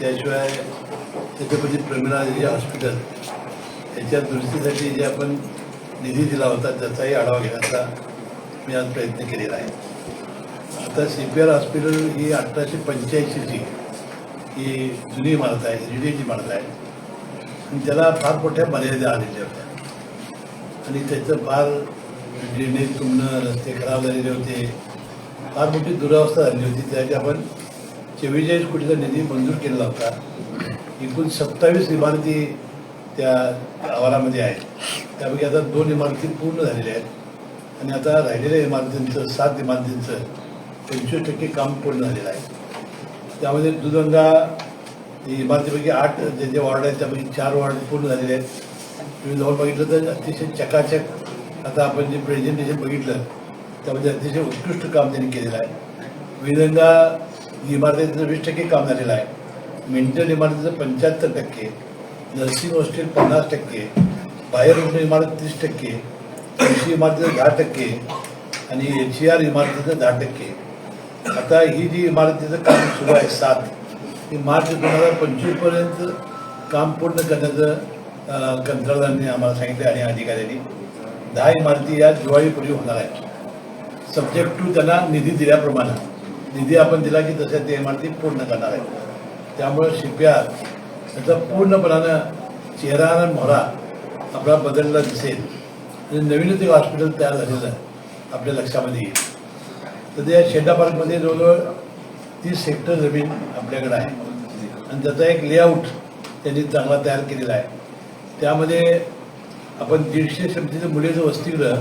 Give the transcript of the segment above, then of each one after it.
त्याशिवाय छत्रपती प्रमिला हॉस्पिटल याच्या दुरुस्तीसाठी जे आपण निधी दिला होता त्याचाही आढावा घेण्याचा मी आज प्रयत्न केलेला आहे. आता सी पी आर हॉस्पिटल ही अठराशे पंच्याऐंशीची ही जुनी इमारत आहे हेरिटेज इमारत आहे. आणि त्याला फार मोठ्या मर्यादा आलेल्या होत्या. आणि त्याचं फार ड्रेनेज तुंबणं रस्ते खराब झालेले होते. फार मोठी दुरावस्था झाली होती त्यासाठी आपण चव्वेचाळीस कोटीचा निधी मंजूर केलेला होता. एकूण सत्तावीस इमारती त्या आवारामध्ये आहेत. त्यापैकी आता दोन इमारती पूर्ण झालेल्या आहेत. आणि आता राहिलेल्या इमारतींचं सात इमारतींचं पंचवीस टक्के काम पूर्ण झालेलं आहे. त्यामध्ये दुधगंगा इमारतीपैकी आठ जे जे वॉर्ड आहेत त्यापैकी चार वॉर्ड पूर्ण झालेले आहेत. तुम्ही जवळ बघितलं तर अतिशय चकाचक आता आपण जे प्रेझेंटेशन बघितलं त्यामध्ये अतिशय उत्कृष्ट काम त्यांनी केलेलं आहे. विधंगा इमारतीचं वीस टक्के काम झालेलं आहे. मेंटेन इमारतीचं पंच्याहत्तर टक्के नर्सिंग हॉस्टेल पन्नास टक्के बाहेर इमारत तीस टक्के कृषी इमारतीचं दहा टक्के आणि एच सी आर इमारतीचं दहा टक्के. आता ही जी इमारतीचं काम सुरू आहे सात ही मार्च दोन हजार पंचवीसपर्यंत काम पूर्ण करण्याचं कंत्राटदारांनी आम्हाला सांगितलं आणि अधिकाऱ्यांनी. दहा इमारती या दिवाळीपूर्वी होणार आहेत. सब्जेक्ट टू त्यांना निधी दिल्याप्रमाणे. निधी आपण दिला की तशा त्या इमारती पूर्ण करणार आहे. त्यामुळं शिप्यार त्याचा पूर्णपणानं चेहरा आणि मोहरा आपला बदलला दिसेल. म्हणजे आणि नवीनच एक हॉस्पिटल तयार झालेलं आपल्या लक्षामध्ये येईल. तर त्या शेंडा पार्कमध्ये जवळजवळ तीस हेक्टर जमीन आपल्याकडे आहे. आणि त्याचा एक लेआउट त्यांनी चांगला तयार केलेला आहे. त्यामध्ये आपण दीडशे क्षमतेचं मुलीचं वसतिगृह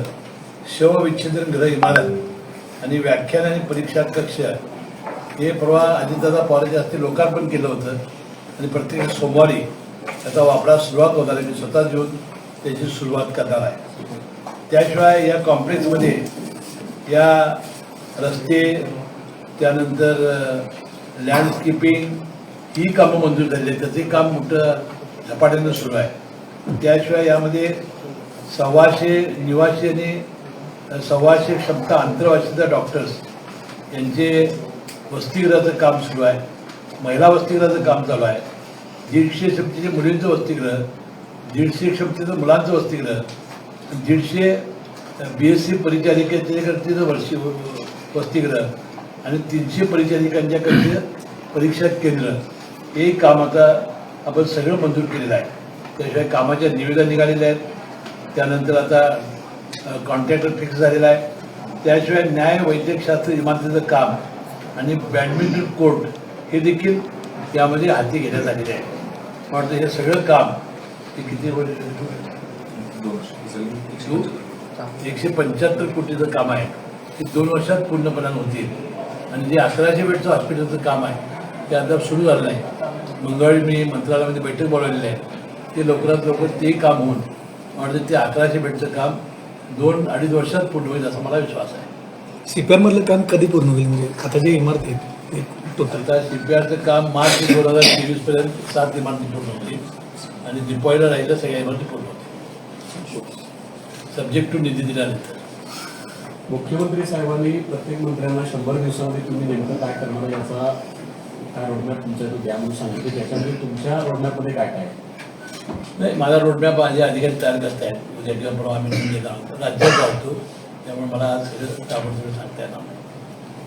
शवविच्छेदन गृह इमारत आणि व्याख्यान आणि परीक्षा कक्ष हे परवा अजितदादा पवारांच्या हस्ते लोकार्पण केलं होतं. आणि प्रत्येक सोमवारी त्याचा वापरास सुरुवात होणार आहे. मी स्वतः घेऊन त्याची सुरुवात करणार आहे. त्याशिवाय या कॉम्प्लेक्समध्ये या रस्ते त्यानंतर लँडस्केपिंग ही कामं मंजूर झालेली आहेत. त्याचंही काम मोठं झपाट्यानं सुरू आहे. त्याशिवाय यामध्ये सव्वाशे निवासी आणि सव्वाशे क्षमता आंतरवासीचा डॉक्टर्स यांचे वसतिगृहाचं काम सुरू आहे. महिला वसतिगृहाचं काम चालू आहे. दीडशे क्षमतेचे मुलींचं वसतिगृह दीडशे क्षमतेचं मुलांचं वसतिगृह दीडशे बी एस सी परिचारिकेचे वर्षी वसतिगृह आणि तीनशे परिचारिकांच्याकडचं परीक्षा केंद्र. हे काम आता आपण सगळं मंजूर केलेलं आहे. त्याशिवाय कामाच्या निविदा निघालेल्या आहेत. त्यानंतर आता कॉन्ट्रॅक्टर फिक्स झालेला आहे. त्याशिवाय न्याय वैद्यकशास्त्र इमारतीचं काम आणि बॅडमिंटन कोर्ट हे देखील यामध्ये हाती घेण्यात आलेले आहे. वाटतं हे सगळं काम हे किती वर्ष एकशे पंच्याहत्तर. कोटीचं काम आहे. ते दोन वर्षात पूर्णपणानं होतील. आणि जे अकराशे बेडचं हॉस्पिटलचं काम आहे ते अद्याप सुरू झालं नाही. मंगळवारी मी मंत्रालयामध्ये बैठक बोलवलेली आहे. ते लवकरात लवकर तेही काम होऊन वाटतं ते अकराशे बेडचं काम दोन अडीच वर्षात पूर्ण होईल असा मला विश्वास आहे. सीपीआर मधलं काम कधी पूर्ण होईल? म्हणजे आता जे इमारत आता सीपीआरचं काम मार्च दोन हजार तेवीस पर्यंत सात इमारती पूर्ण होतील. आणि दिपवाळीला राहिलं सगळ्या इमारती पूर्ण होतील. सब्जेक्ट टू निधी दिल्यानंतर. मुख्यमंत्री साहेबांनी प्रत्येक मंत्र्यांना शंभर दिवसामध्ये तुम्ही नेमकं काय करणार याचा काय रोडमॅप तुमच्या द्या म्हणून सांगितलं. त्याच्यामध्ये तुमच्या रोडमॅपमध्ये काय काय आहे? नाही माझा रोडमॅप माझे अधिकारी तयार करत आहेत. उद्या किंवा परवा आम्ही आहोत राज्यात जातो. त्यामुळे मला आज सगळं ताबडतोब सांगता येणार नाही.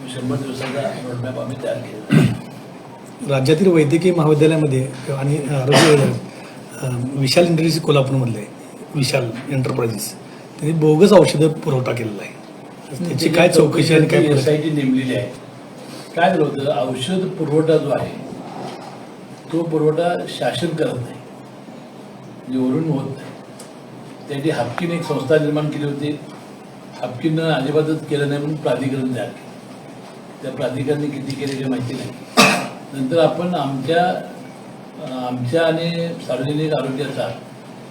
मी शंभर दिवसाचा रोडमॅप आम्ही तयार आहे. राज्यातील वैद्यकीय महाविद्यालयामध्ये आणि आरोग्य विशाल इंडस्ट्रीज कोल्हापूरमधले विशाल एंटरप्राइजेस त्यांनी बोगस औषधं पुरवठा केलेला आहे. त्याची काय चौकशी आणि काय एस आय टी नेमलेली आहे. काय झालं होतं? औषध पुरवठा जो आहे तो पुरवठा शासन करत नाही. म्हणजे वरून होत नाही त्यासाठी हापकीने एक संस्था निर्माण केली होती. हापकीनं अजिबातच केलं नाही म्हणून प्राधिकरण तयार केलं. त्या प्राधिकरणाने किती केले हे माहिती नाही. नंतर आपण आमच्या आमच्या आणि सार्वजनिक आरोग्याचा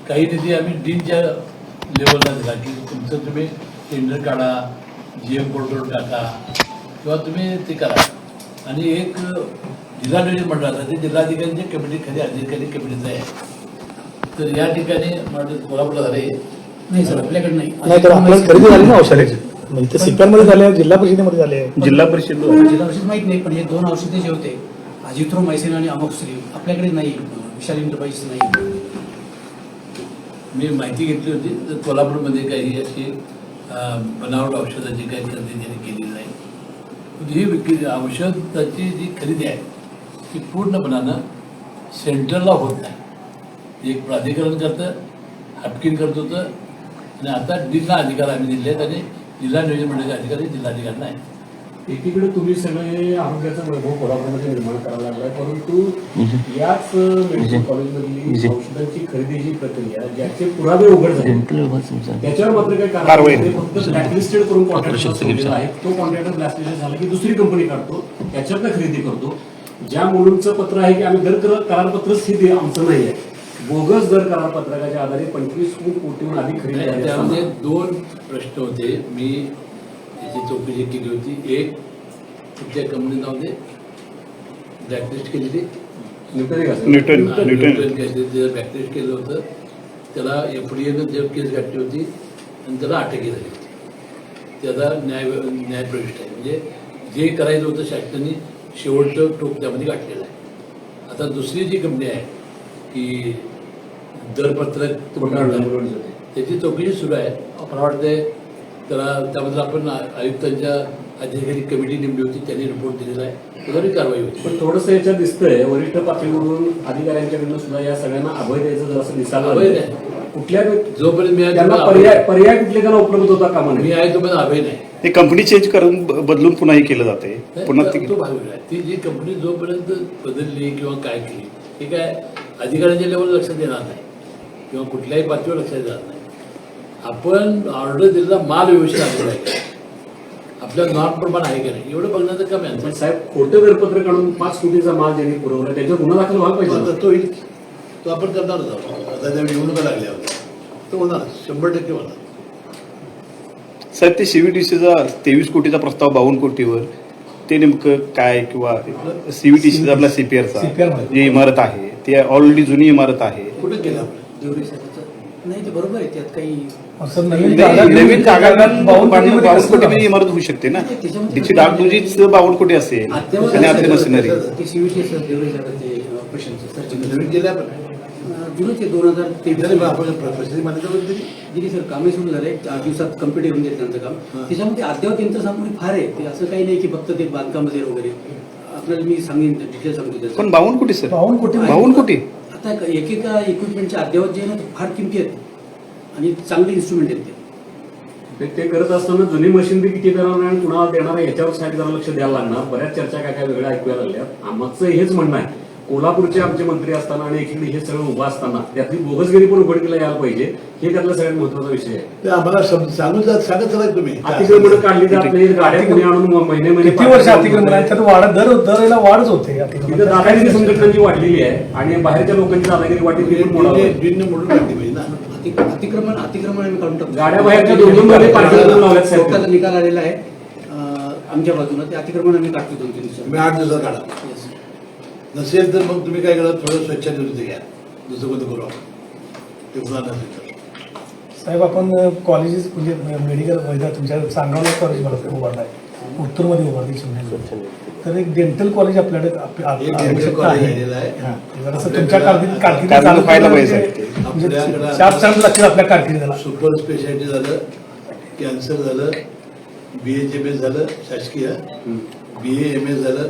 काही निधी आम्ही डीनच्या लेवलला दिला की तुमचं तुम्ही टेंडर काढा जी एम पोर्टल टाका किंवा तुम्ही ते करा. आणि एक जिल्हा नियोजन मंडळाचा ते जिल्हाधिकाऱ्यांच्या कमिटी खाली अधिकारी कमिटीचं आहे. तर या ठिकाणी कोल्हापूरला झाले नाही सर आपल्याकडे नाही. नाही तर आपल्याला खरेदी झाली ना औषधाची? म्हणजे ते मध्ये झाले जिल्हा परिषदेमध्ये झाले जिल्हा परिषद जिल्हा परिषद माहीत नाही पण हे दोन औषधे जे होते अजिथ्रोमायसिन आणि अमोक्सिलिन आपल्याकडे नाही विशाल इंटरप्राइजेस नाही. मी माहिती घेतली होती तर कोल्हापूरमध्ये काही अशी बनावट औषधाची काही खरेदी त्यांनी केलेली नाही. ही विक्री औषधाची जी खरेदी आहे ती पूर्णपणानं सेंट्रलला होत नाही. एक प्राधिकरण करतं हापकीन करत होतं. आणि आता जिल्हा अधिकार आम्ही दिले आहेत आणि जिल्हा नियोजन मंडळाचे अधिकारी जिल्हाधिकारी नाही एकीकडे तुम्ही सगळे आरोग्याचं वैभव कोल्हापूरमध्ये निर्माण करायला लागलाय परंतु याच मेडिकल कॉलेजमधली औषधांची खरेदीची प्रक्रिया ज्याचे पुरावे उघड झाले. त्याच्यावर मात्र काही कारवाई नाही. फक्त ब्लॅकलिस्टेड करून कॉन्ट्रॅक्टर आहे. तो कॉन्ट्रॅक्टर ब्लॅकलिस्टेड झाला की दुसरी कंपनी काढतो त्याच्यातनं खरेदी करतो. ज्या मुलूंचं पत्र आहे की आम्ही दर कर- करारपत्रच हे ते आमचं नाही आहे बोगस दर करारपत्रकाच्या आधारे पंचवीस कोटीहून अधिक खरेदी त्यामध्ये दोन प्रश्न होते. मी याची चौकशी केली होती. एक कुठल्या कंपनी नावते ब्लॅकलिस्ट केलेली. न्यूटन आहे का सर? न्यूटन हा, न्यूटन. न्यूटन केसरी त्याचं ब्लॅकलिस्ट केलं होतं. त्याला एफ डी एनं जेव्हा केस घातली होती आणि त्याला अटकही झाली होती. त्याचा न्याय न्याय प्रविष्ट आहे. म्हणजे जे करायचं होतं शासनाने शेवटचं टोक त्यामध्ये गाठलेलं आहे. आता दुसरी जी कंपनी आहे की दरपत्रक ते. त्याची चौकशी सुरू आहे. मला वाटते त्याला त्याबद्दल आपण आयुक्तांच्या अधिकारी कमिटी नेमली होती त्यांनी रिपोर्ट दिलेला आहे. त्याच्यावर कारवाई होती. पण थोडंसं याच्यात दिसतंय वरिष्ठ पातळीवरून अधिकाऱ्यांच्याकडनं सुद्धा या सगळ्यांना अभय द्यायचं जरासं दिसायला अभय. नाही. कुठल्या जोपर्यंत मी आहे पर्याय पर्याय कुठले त्यांना उपलब्ध होता कामा मी आहे तोपर्यंत अभय नाही. हे कंपनी चेंज करून बदलून पुन्हा हे केलं जाते. पुन्हा ते तो ती जी कंपनी जोपर्यंत बदलली किंवा काय केली हे काय अधिकाऱ्यांच्या लेवल लक्षात येणार नाही. किंवा कुठल्याही पातळीवर लक्षात येणार नाही. आपण ऑर्डर दिलेला माल व्यवस्थित आलेला आहे? आपल्या नॉर्म प्रमाण आहे का नाही? एवढं बघण्याचं काम आहे. पण साहेब खोटं दरपत्र काढून पाच कोटीचा माल ज्यांनी पुरवला त्याच्यावर गुन्हा दाखल व्हायला पाहिजे. तो होईल तो आपण करणारच आहोत आता त्या निवडणुका लागल्यावर तो होणार. शंभर टक्के होणार. साहेब ते सीव्हीटीसीचा तेवीस कोटीचा प्रस्ताव बावन्न कोटीवर ते नेमकं काय किंवा सीव्हीटीसीचा आपला सीपीआरचा. जी इमारत आहे ती ऑलरेडी जुनी इमारत आहे. कुठे केलं आपण? देवरे साहेबाचं नाही ते बरोबर आहे त्यात काही नवीन जागा नवीन कसं? इमारत होऊ शकते ना? त्याच्यामध्ये तिची डागडुजीच असेल आणि आपली मशिनरी ते सीव्हीटी सर देवरे साहेबांचे ऑपरेशनचं सर्जिकल नवीन केलं आपण? जुनं ते दोन हजार नाही, तेवीस पण आपण प्रशासकीय मान्यता पण दिली दिली सर कामे सुरू झाले चार दिवसात कंप्लीट येऊन त्यांचं काम. त्याच्यामध्ये अद्यावत त्यांचं सामग्री फार आहे. ते असं काही नाही की फक्त ते बांधकाम वगैरे वगैरे. आपल्याला मी सांगेन डिटेल सांगतो त्याचं. पण बावन्न कोटी सर. बावन्न कोटी बावन्न कोटी एकेका इक्विपमेंटचे अद्ययावत जे आहे ना ते फार किमती आहेत. आणि चांगले इन्स्ट्रुमेंट आहेत ते. ते- ते करत असताना जुनी मशिनरी किती देणार आणि कुणाला देणार आहे याच्यावर साहेब जरा लक्ष द्यायला लागणार. बऱ्याच चर्चा काय काय वेगळ्या ऐकूया लागल्या आमचं हेच म्हणणं आहे. कोल्हापूरचे आमचे मंत्री असताना आणि एकीकडे हे सगळं उभं असताना त्यातली बोगसगिरी पण उघडकीला यायला पाहिजे हे त्यातला सगळ्यात महत्त्वाचा विषय आहे. ते आम्हाला सम- सांगून जा सांगत चला तुम्ही. अतिक्रमण काढली जात नाही गाड्या कोणी आणून महिने महिने किती वर्ष अतिक्रमण आहे त्यात वाढ दर दरला वाढच होते तिथं दादागिरी संघटनांची वाढलेली आहे आणि बाहेरच्या लोकांची दादागिरी वाढली. दिनने मोडून टाकली पाहिजे ना. अति- अतिक्रमण अतिक्रमण आम्ही काढून टाकतो. गाड्या बाहेरच्या दोन दोन मध्ये पार्किंग करून लावल्यात साहेब. कोर्टाचा निकाल आलेला आहे. आमच्या बाजूनं. ते अतिक्रमण आम्ही काढतो दोन तीन दिवसात. आठ दिवसात काढा. नसेल तर मग तुम्ही काय करा थोडं स्वच्छ निवृत्ती घ्या. दुसरं कोणतं करू आपण. ते होणार नसेल तर साहेब आपण कॉलेजेस म्हणजे मेडिकल वैद्य तुमच्या सांगावला कॉलेज भरते उभारलं आहे. उत्तरमध्ये उभारली चिमण्याला तर एक डेंटल कॉलेज आपल्याकडे आवश्यकता आहे. जरासं तुमच्या कारकिर्दीत कारकिर्दीत चालू पाहिजे. म्हणजे- चार चार लागतील आपल्या कारकिर्दीला. सुपर स्पेशालिटी झालं कॅन्सर झालं बी एच एम एस झालं शासकीय बी ए एम एस झालं